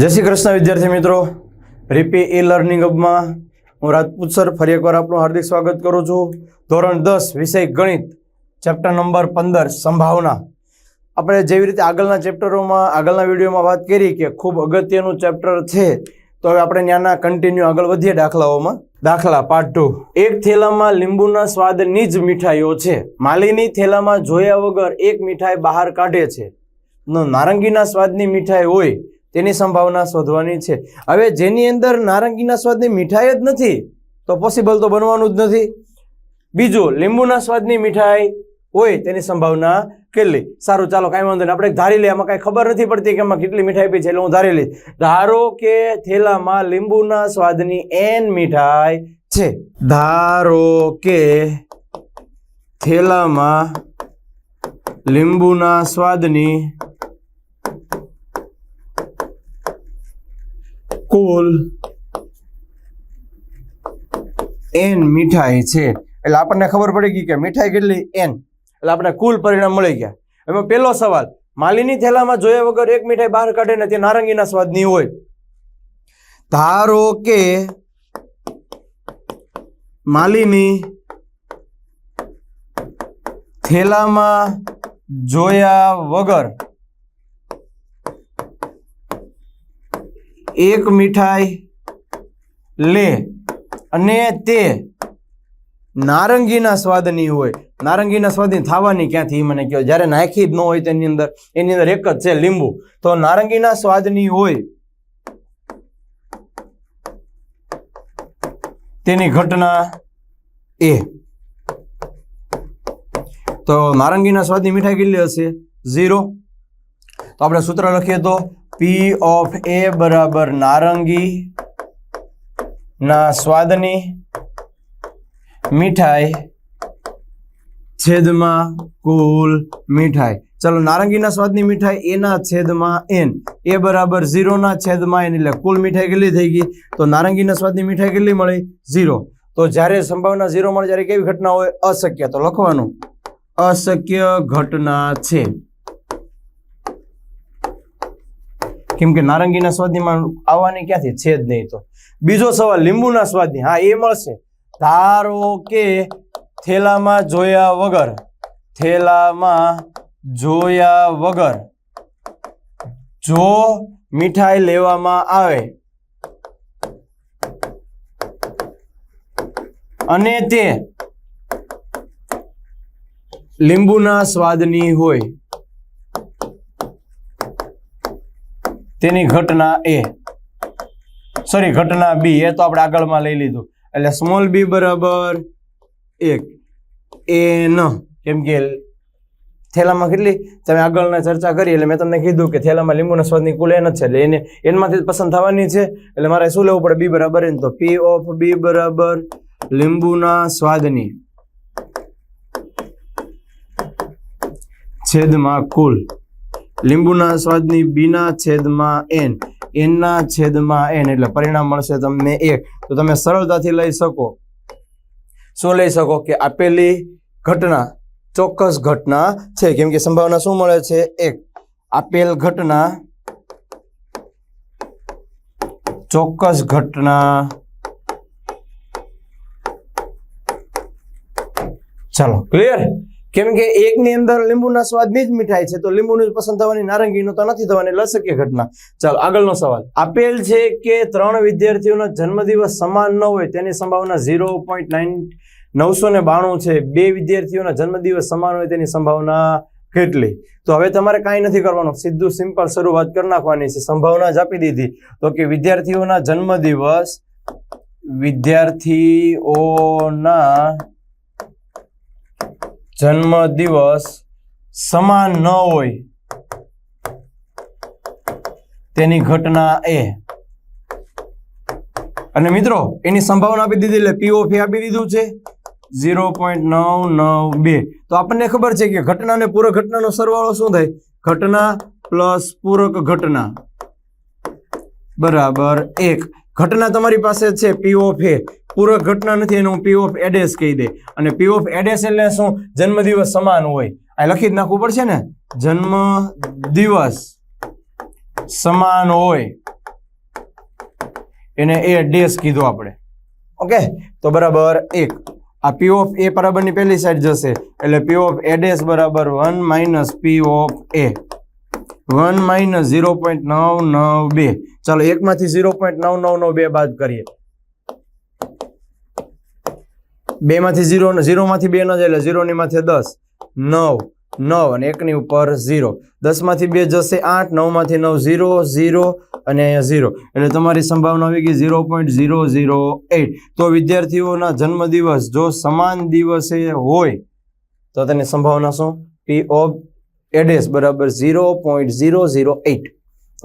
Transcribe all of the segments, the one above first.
જય શ્રી કૃષ્ણ, વિદ્યાર્થી મિત્રો. રીપી ઈ લર્નિંગ હબમાં હું રાજપૂત સર ફરી એકવાર આપનું હાર્દિક સ્વાગત કરું છું. ધોરણ દસ, વિષય ગણિત ચેપ્ટર નંબર પંદર, સંભાવના. આપણે જેવી રીતે આગળના ચેપ્ટરોમાં આગળના વિડીયોમાં વાત કરી કે ખૂબ અગત્યનું ચેપ્ટર છે, તો હવે આપણે ત્યાંના કન્ટિન્યુ આગળ વધીએ દાખલાઓમાં. દાખલા પાર્ટ ટુ એક થેલામાં લીંબુના સ્વાદની જ મીઠાઈઓ છે. માલીની થેલામાં જોયા વગર એક મીઠાઈ બહાર કાઢે છે. નારંગીના સ્વાદની મીઠાઈ હોય તેની સંભાવના શોધવાની છે. હવે જેની અંદર નારંગીના સ્વાદની મીઠાઈ જ નથી, તો પોસિબલ તો બનવાનું જ નથી. બીજું, લીંબુના સ્વાદની મીઠાઈ હોય તેની સંભાવના કેટલી? સારું, ચાલો કાંઈ વાંધો નહીં. આપણે ધારી લઈએ, આમાં કાંઈ ખબર નથી પડતી કે એમાં કેટલી મીઠાઈ પી છે, એટલે હું ધારી લઈશ. ધારો કે થેલામાં લીંબુના સ્વાદની એન મીઠાઈ છે. ધારો કે થેલામાં લીંબુના સ્વાદની કુલ એન મીઠાઈ છે. એટલે આપણને ખબર પડી ગઈ કે મીઠાઈ કેટલી? એન એટલે આપણે કુલ પરિણામ મળી ગયા. એમાં પહેલો સવાલ, માલીની થેલામાં જોયા વગર એક મીઠાઈ બહાર કાઢે ને તે નારંગીના સ્વાદની હોય. ધારો કે માલીની થેલામાં જોયા વગર એક મીઠાઈ લે અને તે નારંગીના સ્વાદની હોય. નારંગીના સ્વાદની થવાની ક્યાંથી? મને કહો. જ્યારે નાખી જ ન હોય તેની અંદર, એની અંદર એક જ છે લીંબુ. તો નારંગીના સ્વાદની હોય તેની ઘટના એ. તો નારંગીના સ્વાદની મીઠાઈ કેટલી હશે? ઝીરો. તો આપણે સૂત્ર લખીએ તો પી ઓફ એ બરાબર નારંગી, ના સ્વાદની, મીઠાઈ, છેદમાં કુલ મીઠાઈ. ચલો, નારંગીના સ્વાદની મીઠાઈ એના છેદમાં એન એ બરાબર ઝીરોના છેદમાં એન એટલે કુલ મીઠાઈ કેટલી થઈ ગઈ? તો નારંગીના સ્વાદની મીઠાઈ કેટલી મળી? ઝીરો. તો જ્યારે સંભાવના ઝીરો મળે, ત્યારે કેવી ઘટના હોય? અશક્ય. તો લખવાનું અશક્ય ઘટના છે. કેમ કે નારંગીના સ્વાદનીમાં આવવાની ક્યાંથી? છે જ નહીં તો. બીજો સવાલ, લીંબુના સ્વાદની. હા, એ મળશે. ધારો કે થેલામાં જોયા વગર, થેલામાં જોયા વગર જો મીઠાઈ લેવામાં આવે અને તે લીંબુના સ્વાદની હોય તેની ઘટના એ. સોરી ઘટના બી, એ તો આપણે આગળમાં લઈ લીધું. એટલે સ્મોલ બી બરાબર એક. એ ન. કેમ કે થેલામાં કેટલી? તમે આગળના ચર્ચા કરી, એટલે મેં તમને કીધું કે થેલામાં લીંબુના સ્વાદની કુલ એન જ છે. એટલે એને, એનમાંથી પસંદ થવાની છે. એટલે મારે શું લેવું પડે? બી બરાબર એન તો. પી ઓફ બી બરાબર લીંબુના સ્વાદની. છેદમાં કુલ. લીંબુના સ્વાદની બીના છેદમાં એન, એનના છેદમાં એન, એટલે પરિણામ મળશે તમને એક. તો તમે સરળતાથી લઈ શકો. શું લઈ શકો? કે આપેલી ઘટના ચોક્કસ ઘટના છે. કેમ કે સંભાવના શું મળે છે? એક. આપેલ ઘટના ચોક્કસ ઘટના ચાલો, ક્લિયર? કેમ કે એકની અંદર લીંબુના સ્વાદની જ મીઠાઈ છે, તો લીંબુનું પસંદ થવાની, નારંગીનું તો નથી થવાની એટલે અશક્ય ઘટના. ચાલો, આગળનો સવાલ. આપેલ છે કે ત્રણ વિદ્યાર્થીઓનો જન્મદિવસ સમાન ન હોય તેની સંભાવના ઝીરો પોઈન્ટ નાઇન નવસો ને બાણું છે. બે વિદ્યાર્થીઓના જન્મદિવસ સમાન હોય તેની સંભાવના કેટલી? તો હવે તમારે કાંઈ નથી કરવાનું. સીધું સિમ્પલ શરૂઆત કરી નાખવાની છે. સંભાવના જ આપી દીધી. તો કે વિદ્યાર્થીઓના જન્મદિવસ વિદ્યાર્થીઓના જન્મ દિવસ સમાન ન હોય, તેની ઘટના એ. અને મિત્રો, એની સંભાવના આપી દીધી એટલે પીઓફી આપી દીધું છે. ઝીરો પોઈન્ટ નવ નવ બે. તો આપણને ખબર છે કે ઘટના અને પૂરક ઘટનાનો સરવાળો શું થાય? ઘટના પ્લસ પૂરક ઘટના. બરાબર એક. ઘટના તમારી પાસે છે પી ઓફ એ પૂરક ઘટના નથી, એને હું પી ઓફ એડેસ કહી દે. અને પી ઓફ એડેસ એટલે શું? જન્મદિવસ સમાન હોય. આ લખી જ નાખવું પડશે ને? જન્મ દિવસ સમાન હોય. એને એ ડેસ કીધું આપણે. ઓકે? તો બરાબર એક. આ પી ઓફ એ બરાબરની પહેલી સાઈડ જશે. એટલે પી ઓફ એ બરાબર one minus P of A one minus zero point નવ નવ બે. ચાલો, એકમાંથી ઝીરો પોઈન્ટ નવ નવ નવ બે બાદ કરીએ. બે માંથી ઝીરો ઝીરોમાંથી બે ન જાય એટલે ઝીરોની માથે દસ, નવ નવ અને એકની ઉપર ઝીરો. દસમાંથી બે જશે આઠ, નવમાંથી નવ ઝીરો ઝીરો અને અહીંયા ઝીરો. એટલે તમારી સંભાવના આવી ગઈ zero point zero zero eight તો વિદ્યાર્થીઓના જન્મદિવસ જો સમાન દિવસે હોય, તો તેની સંભાવના શું? પી ઓફ એડેસ બરાબર zero point zero zero eight.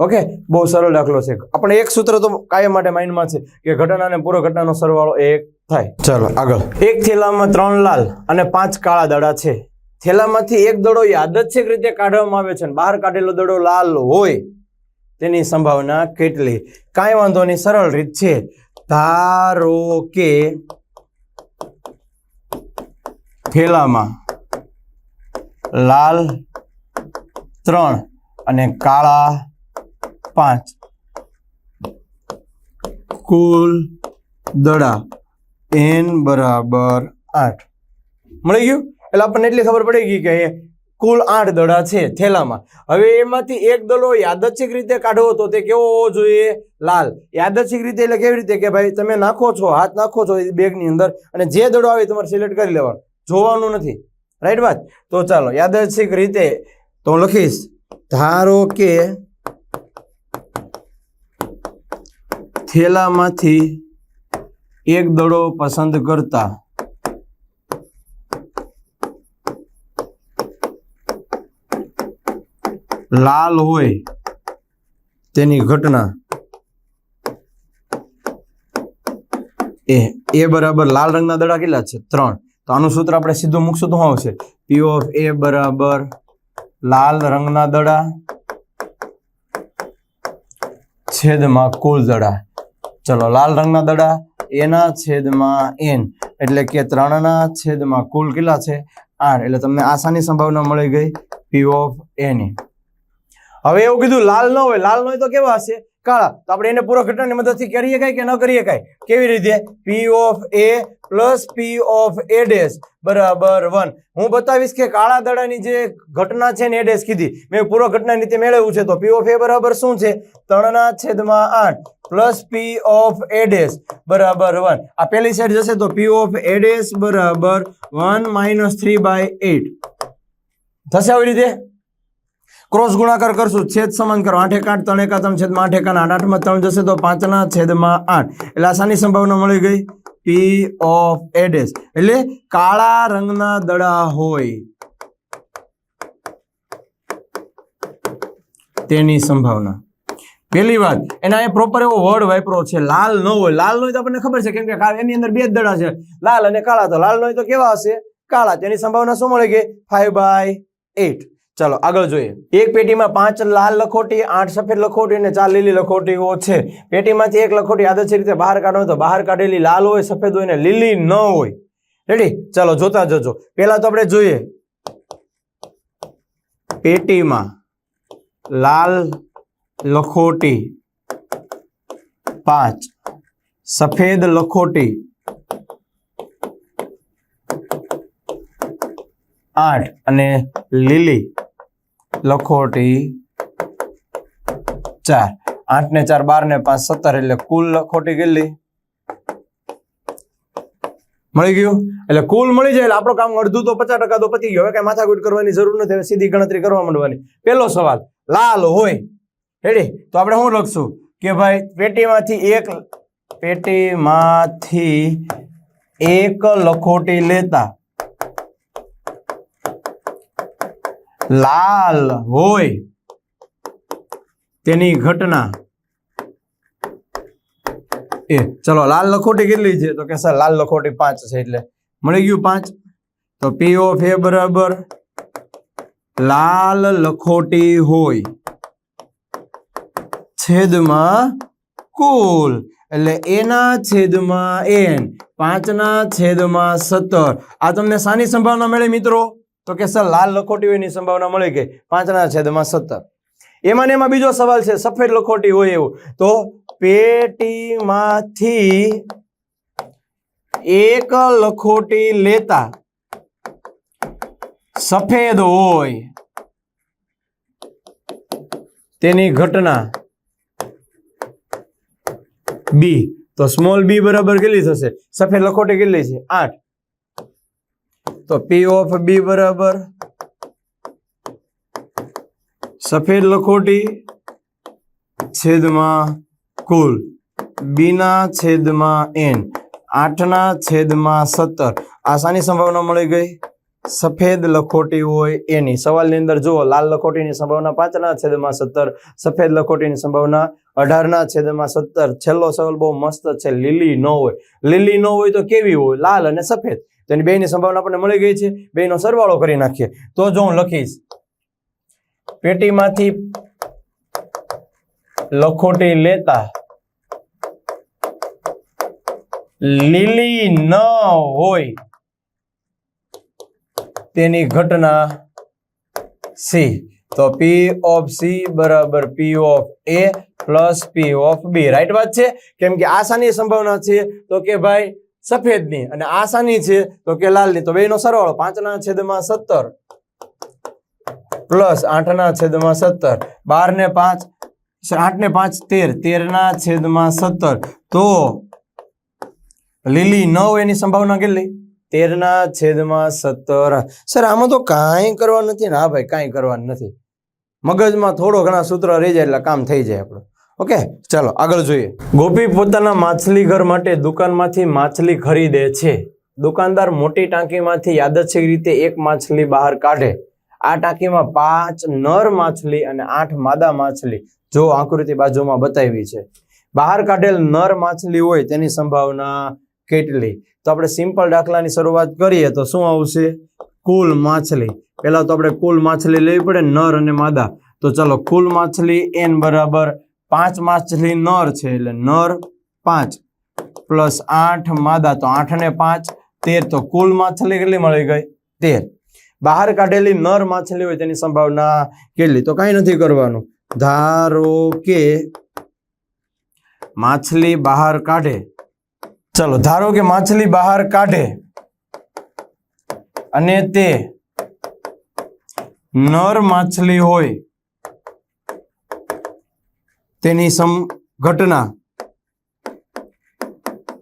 Okay? બહુ સરળ દાખલો છે. આપણે એક સૂત્ર તો કાયમ માટે માઇન્ડમાં છે કે ઘટના અને પૂર્વ ઘટનાનો સરવાળો એક થાય. ચાલો આગળ. એક થેલામાં ત્રણ લાલ અને પાંચ કાળા દડા છે. થેલામાંથી એક દડો યાદચ્છિક રીતે કાઢવામાં આવે છે અને બહાર કાઢેલો દડો લાલ હોય તેની સંભાવના કેટલી? કાંઈ વાંધો નહીં સરળ રીત છે. ધારો કે થેલામાં લાલ ત્રણ અને કાળા પાંચ. કુલ દડા એન બરાબર આઠ. મળી ગયું? એટલે આપણને એટલી ખબર પડી ગઈ કે કુલ આઠ દડા છે થેલામાં. હવે એમાંથી એક દડો યાદચ્છિક રીતે કાઢવો તો તે કેવો હોવો જોઈએ? લાલ. યાદચ્છિક રીતે એટલે કેવી રીતે કે ભાઈ તમે નાખો છો, હાથ નાખો છો બેગની અંદર અને જે દડો આવે તમારે સિલેક્ટ કરી લેવાનો. જોવાનું નથી. રાઈટ વાત? તો ચાલો, યાદચ્છિક રીતે તો હું લખીશ, ધારો કે થેલામાંથી એક દડો પસંદ કરતા લાલ હોય તેની ઘટના એ એ બરાબર લાલ રંગના દડા કેટલા છે? ત્રણ. તો આનું સૂત્ર આપણે સીધું મૂકશું તો શું આવશે? પી ઓફ એ બરાબર લાલ રંગના દડા, છેદમાં કુલ દડા. ચલો, લાલ રંગના દડા, એના છેદમાં એન. એટલે કે ત્રણના છેદમાં કુલ કેટલા છે? આઠ. એટલે તમને આસાની સંભાવના મળી ગઈ, પી ઓફ એની. હવે એવું કીધું લાલ ન હોય, લાલ ન હોય તો કેવા હશે? કાળા. તો આપણે એને પૂરો ઘટનાની મદદથી કરીએ શકાય કે ન કરીએ શકાય કેવી રીતે? P of A plus P of A dash બરાબર વન હું બતાવીશ કે કાળા દડાની જે ઘટના છે ને એ ડેશ કીધી. મેં પૂરો ઘટના નીતિ મેળવ્યું છે. તો પી ઓફ એ બરાબર શું છે? ત્રણના છેદમાં આઠ plus P of A dash બરાબર વન આ પેલી સાઈડ જશે તો પી ઓફ એ ડેશ બરાબર one minus three by eight થશે આવી રીતે? ક્રોસ ગુણાકાર કરશું, છેદ સમાન કરો. આઠ એક આઠ, ત્રણ એકા ત્રણ છેદમાં આઠ એકા આઠ આઠમાં ત્રણ જશે તો પાંચના છેદમાં આઠ. એટલે આસાની સંભાવના મળી ગઈ. પી ઓફ એડેસ એટલે કાળા રંગના દડા હોય તેની સંભાવના. પહેલી વાત, એના એ પ્રોપર એવો વર્ડ વાપરો છે, લાલ ન હોય. લાલ નો તો આપણને ખબર છે, કેમ કે એની અંદર બે જ દડા છે. લાલ અને કાળા, તો લાલ નો તો કેવા હશે? કાળા. તેની સંભાવના શું મળી ગઈ? ફાઈવ બાય એટ ચાલો આગળ જોઈએ. એક પેટીમાં પાંચ લાલ લખોટી, આઠ સફેદ લખોટી અને ચાર લીલી લખોટીઓ છે. પેટીમાંથી એક લખોટી આદર્શ રીતે બહાર કાઢો તો બહાર કાઢેલી લાલ હોય, સફેદ હોય ને લીલી ન હોય. રેડી ચાલો જોતા જજો. પહેલા તો આપણે જોઈએ. પેટીમાં લાલ લખોટી, પાંચ. સફેદ લખોટી, આઠ. અને લીલી લખોટી ચાર. આઠ ને ચાર, બાર ને પાંચ, સત્તર એટલે કુલ લખોટી કેટલી? મળી ગયું? એટલે કુલ મળી જાય એટલે આપણું કામ અડધું તો પચાસ ટકા તો પતી ગયું. હવે કઈ માથાકૂટ કરવાની જરૂર નથી. હવે સીધી ગણતરી કરવા માંડવાની. પહેલો સવાલ, લાલ હોય. હેડે તો આપણે શું લખશું? કે ભાઈ, પેટીમાંથી એક પેટીમાંથી એક લખોટી લેતા. લાલ. હોય તેની ઘટના. એ, ચલો, લાલ લખોટી કેટલી છે? તો કે સર, લાલ લખોટી પાંચ છે એટલે. મળી ગયું પાંચ? તો પી ઓફ એ બરાબર લાલ લખોટી હોય. છેદમાં કુલ. એટલે એના છેદમાં એન પાંચના છેદમાં સત્તર. આ તમને સાની સંભાવના મળે, મિત્રો? તો કે સર, લાલ લખોટી હોય એની સંભાવના મળી ગઈ. પાંચના છેદમાં સત્તર. એમાં એમાં બીજો સવાલ છે, સફેદ લખોટી હોય એવું. તો પેટીમાંથી એક લખોટી લેતા સફેદ હોય તેની ઘટના બી. તો સ્મોલ બી બરાબર કેટલી થશે? સફેદ લખોટી કેટલી છે? આઠ. તો પી ઓફ બી બરાબર. સફેદ લખોટી છેદમાં કુલ. બીના છેદમાં એન આઠના છેદમાં સત્તર. આસાની સંભાવના મળી ગઈ. સફેદ લખોટી હોય એની. સવાલની અંદર જુઓ, લાલ લખોટીની સંભાવના પાંચના છેદમાં સત્તર. સફેદ લખોટીની સંભાવના અઢારના છેદમાં સત્તર. છેલ્લો સવાલ બહુ મસ્ત છે, લીલી ન હોય. લીલી ન હોય તો કેવી હોય? લાલ અને સફેદ. તો એની બેની સંભાવના આપણને મળી ગઈ છે. બેનો સરવાળો કરી નાખીએ. તો જો હું લખીશ. પેટીમાંથી લખોટી લેતા લીલી ન હોય તેની ઘટના સી. તો પી ઓફ સી બરાબર P of A plus P of B right વાત છે? કેમ કે આસાની સંભાવના છે. તો કે ભાઈ સફેદની અને આસાની છે, તો કે લાલની. તો બેનો સરવાળો પાંચના છેદમાં સત્તર પ્લસ આઠના છેદમાં સત્તર. બાર ને પાંચ આઠ ને પાંચ, તેર. તેરના છેદમાં સત્તર. તો લીલી ન હોય એની સંભાવના કેટલી? તેરના છેદમાં સત્તર. સર, આમાં તો કાંઈ કરવાનું નથી ને. હા ભાઈ, કાંઈ કરવાનું નથી. મગજમાં થોડો ઘણા સૂત્ર રહી જાય એટલે કામ થઈ જાય આપણું. ઓકે ચાલો, આગળ જોઈએ. ગોપી પોતાના માછલી ઘર માટે દુકાનમાંથી માછલી ખરીદે છે. દુકાનદાર મોટી ટાંકીમાંથી યાદચ્છિક રીતે એક માછલી બહાર કાઢે. આ ટાંકીમાં પાંચ નર માછલી અને આઠ માદા માછલી, જો આકૃતિ બાજુમાં બતાવી છે. બહાર કાઢેલ નર માછલી હોય તેની સંભાવના કેટલી? તો આપણે સિમ્પલ દાખલાની શરૂઆત કરીએ તો શું આવશે? કુલ માછલી. પહેલાં તો આપણે કુલ માછલી લેવી પડે નર અને માદા. તો ચાલો, કુલ માછલી એન બરાબર પાંચ માછલી નર છે એટલે નર પાંચ. પ્લસ આઠ માદા તો આઠ ને પાંચ. તેર તો કુલ માછલી કેટલી મળી ગઈ? તેર. બહાર કાઢેલી નર માછલી હોય તેની સંભાવના કેટલી? તો કાંઈ નથી કરવાનું. ધારો કે માછલી બહાર કાઢે. ચલો, ધારો કે માછલી બહાર કાઢે અને તે નર માછલી હોય તેની સમ ઘટના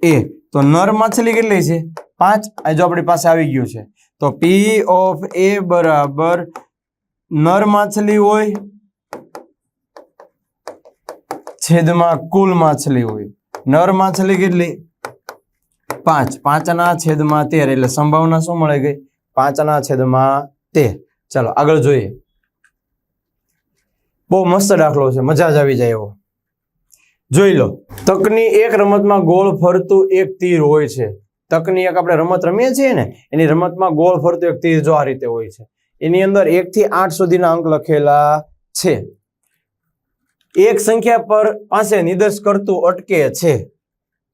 એ. તો નર માછલી કેટલી છે? પાંચ. આ જો આપણી પાસે આવી ગયું છે. તો પી ઓફ એ બરાબર નર માછલી હોય, છેદમાં કુલ માછલી હોય. નર માછલી કેટલી? પાંચ. પાંચના છેદમાં તેર. એટલે સંભાવના શું મળી ગઈ? પાંચના છેદમાં તેર. ચાલો આગળ જોઈએ. બહુ મસ્ત દાખલો છે, મજા જ આવી જાય એવો. જોઈ લો, તકની એક રમતમાં ગોળ ફરતું એક તીર હોય છે. તકની એક આપણે રમત રમીએ છીએ ને, એની રમતમાં ગોળ ફરતું એક તીર જો આ રીતે હોય છે. એની અંદર એક થી આઠ સુધીના અંક લખેલા છે. એક સંખ્યા પર પાસે નિર્દેશ કરતું અટકે છે.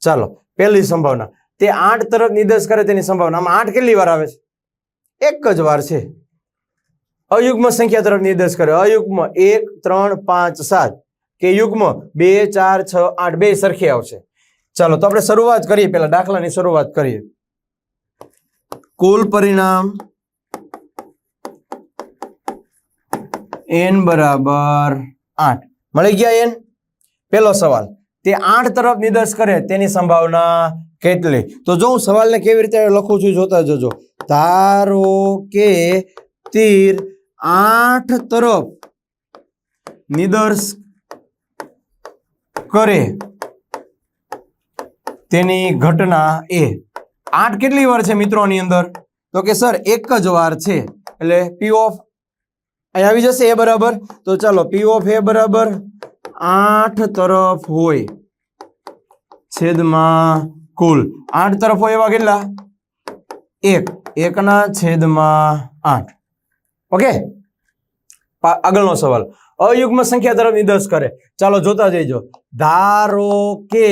ચાલો, પહેલી સંભાવના. તે આઠ તરફ નિર્દેશ કરે તેની સંભાવના. આમાં આઠ કેટલી વાર આવે છે? એક જ વાર છે. અયુગ્મ સંખ્યા તરફ નિર્દેશ કરે અયુગ્મ એક, ત્રણ, પાંચ, સાત. કે યુગ્મ બે, ચાર, છ, આઠ, બે સરખી આવશે. ચાલો, તો આપણે શરૂઆત કરીએ. પેલા દાખલાની શરૂઆત કરીએ. કુલ પરિણામ એન બરાબર આઠ. મળી ગયા એન પેલો સવાલ. તે આઠ તરફ નિર્દેશ કરે તેની સંભાવના કેટલી? તો જો હું સવાલને કેવી રીતે લખું છું જોતા જજો. ધારો કે તીર આઠ તરફ નિદર્શ કરે. તેની ઘટના એ. આઠ કેટલી વાર છે મિત્રોની અંદર? તો કે સર, એક જ વાર છે. એટલે પી ઓફ અહીં આવી જશે એ બરાબર? તો ચાલો પી ઓફ એ બરાબર આઠ તરફ હોય. છેદમાં કુલ. આઠ તરફ હોય એવા કેટલા? એક. એકના છેદમાં આઠ. ઓકે આગળનો સવાલ. અયુગ્મ સંખ્યા તરફ નિર્દેશ કરે. ચાલો જોતા જઈજો. ધારો કે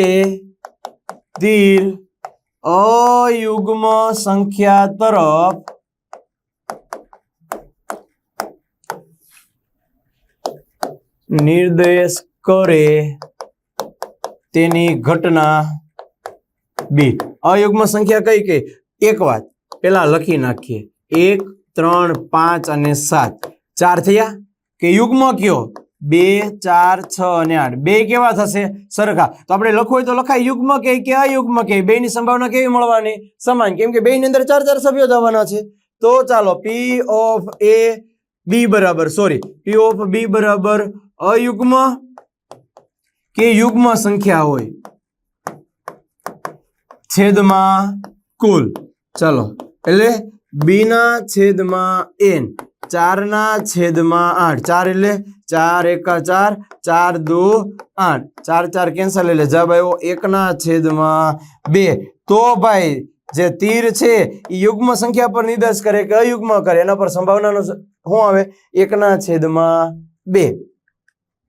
તીર અયુગ્મ સંખ્યા તરફ નિર્દેશ કરે તેની ઘટના બી. અયુગ્મ સંખ્યા કઈ કઈ? એક વાત. પેલા લખી નાખીએ. એક ત્રણ, પાંચ અને સાત. ચાર થયા? કે યુગ્મ કયો? બે, ચાર, છ અને આઠ. બે કેવા થશે? સરખા. તો આપણે લખવું હોય તો લખાય યુગ્મ કે કે અયુગ્મ કે. બે ની સંભાવના કેવી મળવાની? સમાન. કેમ કે બે ની અંદર ચાર ચાર સભ્યો જવાના છે. તો ચાલો પી ઓફ એ બી બરાબર. સોરી પી ઓફ બી બરાબર અયુગ્મ કે યુગ્મ સંખ્યા હોય? છેદમાં કુલ. ચાલો. એટલે બી ના છેદમાં એન, ચારના છેદમાં આઠ. ચાર એટલે ચાર એકા ચાર ચાર દો આઠ. ચાર ચાર કેન્સલ એટલે જવાબ આવ્યો એકના છેદમાં બે. તો ભાઈ, જે તીર છે એ યુગ્મ સંખ્યા પર નિર્દેશ કરે કે અયુગ્મ કરે, એના પર સંભાવનાનો શું આવે? એકના છેદમાં બે.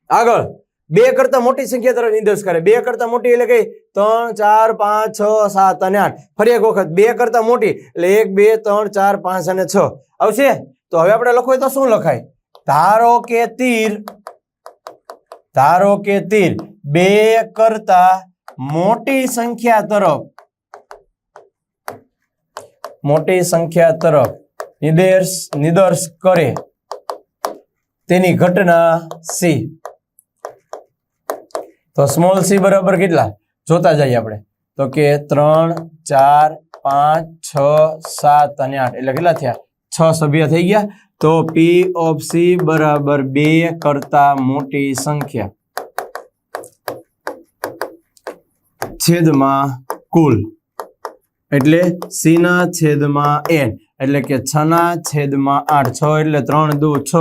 આગળ. બે કરતા મોટી સંખ્યા તરફ નિર્દેશ કરે. બે કરતા મોટી એટલે કઈ ત્રણ, ચાર, પાંચ, છ, સાત અને આઠ. ફરી એક વખત. બે કરતા મોટી. એટલે એક, બે, ત્રણ, ચાર, પાંચ અને છ. આવશે? તો હવે આપણે લખવું તો શું લખાય? ધારો કે તીર. ધારો કે તીર. બે કરતા મોટી સંખ્યા તરફ. મોટી સંખ્યા તરફ. નિર્દેશ નિદર્શ કરે. તેની ઘટના સી. તો સ્મોલ સી બરાબર કેટલા? જોતા જઈએ આપણે. તો કે ત્રણ, ચાર, પાંચ, છ, સાત અને આઠ. એટલે કેટલા થયા? છ સભ્ય થઈ ગયા. તો પી ઓફ સી બરાબર બે કરતા મોટી સંખ્યા. છેદમાં કુલ. એટલે સી ના છેદમાં એન એટલે કે છ ના છેદમાં આઠ. છ એટલે ત્રણ, દુ, છ.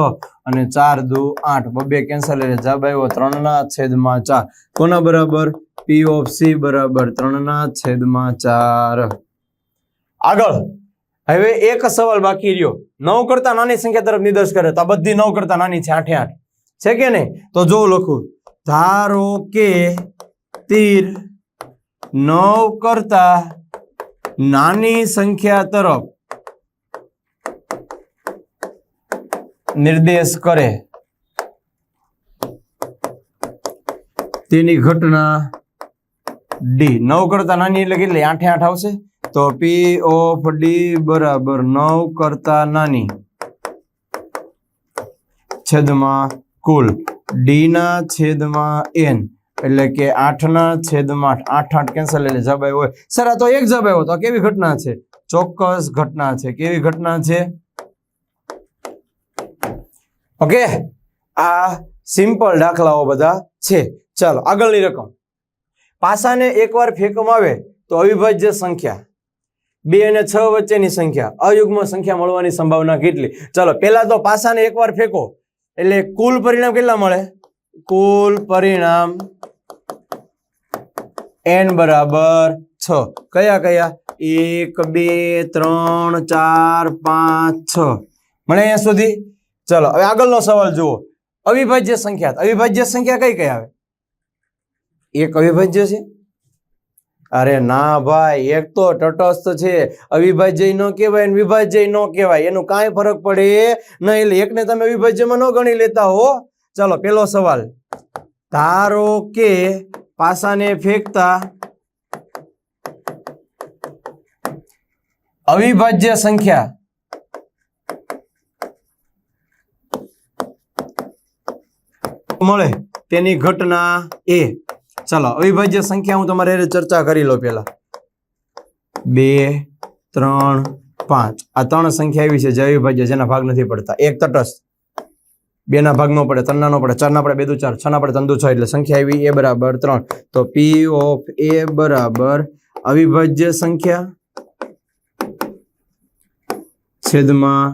અને ચાર દુ આઠ. બબે કેન્સલ એટલે જવાબ આવ્યો ત્રણ ના છેદમાં ચાર. કોના બરાબર? પી ઓફ સી બરાબર. ત્રણ ના છેદમાં ચાર. આગળ. હવે એક સવાલ બાકી રહ્યો. નવ કરતા નાની સંખ્યા તરફ નિર્દેશ કરે તો આ બધી નવ કરતા નાની છે, આઠે આઠ. છે કે નહીં? તો જો લખું. ધારો કે તીર નવ કરતા નાની સંખ્યા તરફ નિર્દેશ કરે. તેની ઘટના ડી નવ કરતા નાની એટલે કેટલી? આઠે આઠ આવશે? તો પી ઓફ ડી બરાબર નવ કરતા નાની. છેદમાં કુલ. ડી ના છેદમાં એન એટલે કે આઠ ના છેદમાં આઠ. આઠ આઠ કેન્સલ એટલે જવાબ હોય. સર, આ તો એક જવાબ આવ્યો. તો કેવી ઘટના છે? ચોક્કસ ઘટના છે. કેવી ઘટના છે? ઓકે આ સિમ્પલ દાખલાઓ બધા છે. ચાલો, આગળની રકમ. પાસાને એકવાર ફેંકવામાં આવે તો અવિભાજ્ય સંખ્યા. બે અને છ વચ્ચેની સંખ્યા. અયુગ્મ સંખ્યા મળવાની સંભાવના કેટલી? ચાલો, પહેલા તો પાસાને એકવાર ફેંકો. એટલે કુલ પરિણામ કેટલા મળે? કુલ પરિણામ એન બરાબર છ. કયા કયા? એક, બે, ત્રણ, ચાર, પાંચ, છ. મળે અહીંયા સુધી? ચલો, હવે આગળનો સવાલ જુઓ. અવિભાજ્ય સંખ્યા અવિભાજ્ય સંખ્યા કઈ કઈ આવે? એક અવિભાજ્ય છે? અરે ના ભાઈ, એક તો તટસ્થ છે. અવિભાજ્ય ન કહેવાય વિભાજ્ય ન કહેવાય. એનું કાંઈ ફરક પડે નહીં. એટલે એકને તમે અવિભાજ્યમાં ન ગણી લેતા હો. ચાલો, પેલો સવાલ. ધારો કે પાસાને ફેંકતા અવિભાજ્ય સંખ્યા મળે તેની ઘટના એ. ચાલો, અવિભાજ્ય સંખ્યા હું તમારે ચર્ચા કરી લો પેલા બે, ત્રણ, પાંચ. આ ત્રણ સંખ્યા એવી છે જે અવિભાજ્ય જેના ભાગ નથી પડતા. એક તટસ્થ. બે ના ભાગ નો પડે ત્રણ ના પડે ચાર ના પડે બે દુ ચાર છ ના પડે ત્રણ દુ છ. એટલે સંખ્યા આવી એ બરાબર ત્રણ. તો પી ઓફ એ બરાબર અવિભાજ્ય સંખ્યા છેદમાં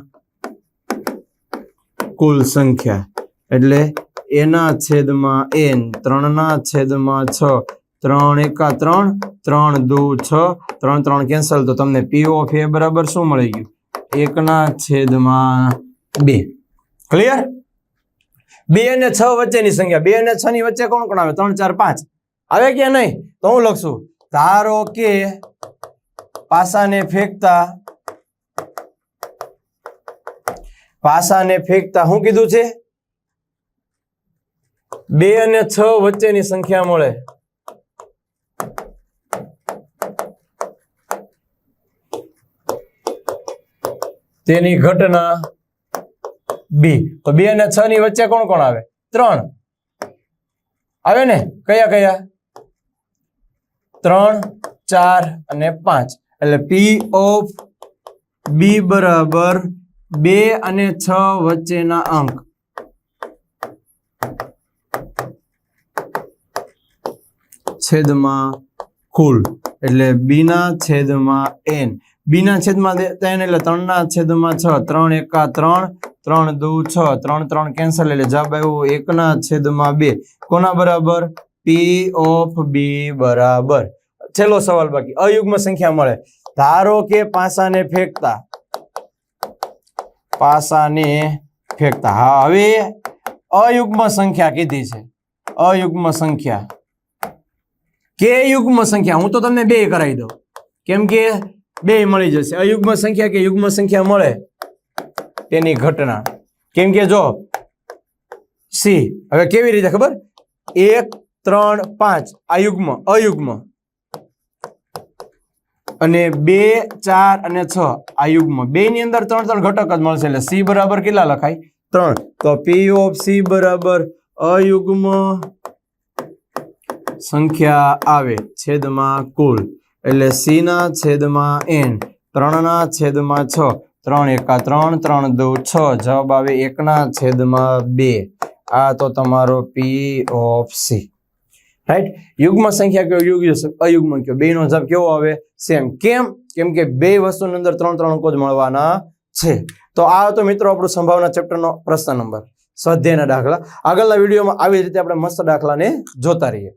કુલ સંખ્યા. એટલે એના છેદમાં એન, ત્રણના છેદમાં છ, ત્રણ એકા ત્રણ ત્રણ દુ છ, ત્રણ ત્રણ કેન્સલ તો તમને પી ઓફ એ બરાબર શું મળી ગયું? એકના છેદમાં બે. ક્લિયર બે અને છ વચ્ચેની સંખ્યા. બે અને છ ની વચ્ચે કોણ કોણ આવે? ત્રણ, ચાર, પાંચ. આવે કે નહીં? તો હું લખશું. ધારો કે પાસાને ફેંકતા પાસાને ફેંકતા શું કીધું છે? બે અને છ વચ્ચેની સંખ્યા મળે. તેની ઘટના બી. તો બે અને છ ની વચ્ચે કોણ કોણ આવે? ત્રણ. આવે ને? કયા કયા? ત્રણ, ચાર અને પાંચ. એટલે પી ઓફ બી બરાબર બે અને છ વચ્ચેના અંક. છેદમાં કુલ એટલે બીના છેદમાં એન. બીના છેદમાં ત્રણ એટલે ત્રણના છેદમાં છ. ત્રણ એકા ત્રણ ત્રણ દુ છ. ત્રણ ત્રણ કેન્સલ એટલે જવાબ આવ્યો એકના છેદમાં બે. કોના બરાબર? પી ઓફ બી બરાબર. છેલ્લો સવાલ બાકી. અયુગ્મ સંખ્યા મળે. ધારો કે પાસાને ફેંકતા. પાસાને ફેંકતા. હા, હવે અયુગ્મ સંખ્યા કીધી છે. અયુગ્મ સંખ્યા. કે યુગ્મ સંખ્યા? હું તો તમને બે કરાવી દઉં. કેમ કે બે મળી જશે. અયુગ્મ સંખ્યા કે યુગ્મ સંખ્યા મળે? તેની ઘટના. કેમ કે જો, સી. હવે કેવી રીતે ખબર? એક, ત્રણ, પાંચ. આયુગ્મ, અયુગ્મ. અને બે, ચાર અને છ. આયુગ્મ. યુગ્મ બે ની અંદર ત્રણ ત્રણ ઘટક જ મળશે. એટલે સી બરાબર કેટલા લખાય? ત્રણ. તો પી ઓફ સી બરાબર અયુગ્મ સંખ્યા આવે. છેદમાં કુલ. એટલે સી ના છેદમાં એન. ત્રણના છેદમાં છ. ત્રણ એકા ત્રણ ત્રણ દો છ. જવાબ આવે એકના છેદમાં બે. આ તો તમારો પી ઓફ સી રાઈટ યુગ્મ સંખ્યા કયો? યુગ અયુગ્મ કયો? બે નો જવાબ કેવો આવે? સેમ કેમ? કેમ કે બે વસ્તુની અંદર ત્રણ ત્રણ અંકો જ મળવાના છે. તો આ તો મિત્રો આપણું સંભાવના ચેપ્ટરનો પ્રશ્ન નંબર. સ્વાધ્યાયના દાખલા. આગળના વિડીયોમાં આવી રીતે આપણે મસ્ત દાખલાને જોતા રહીએ.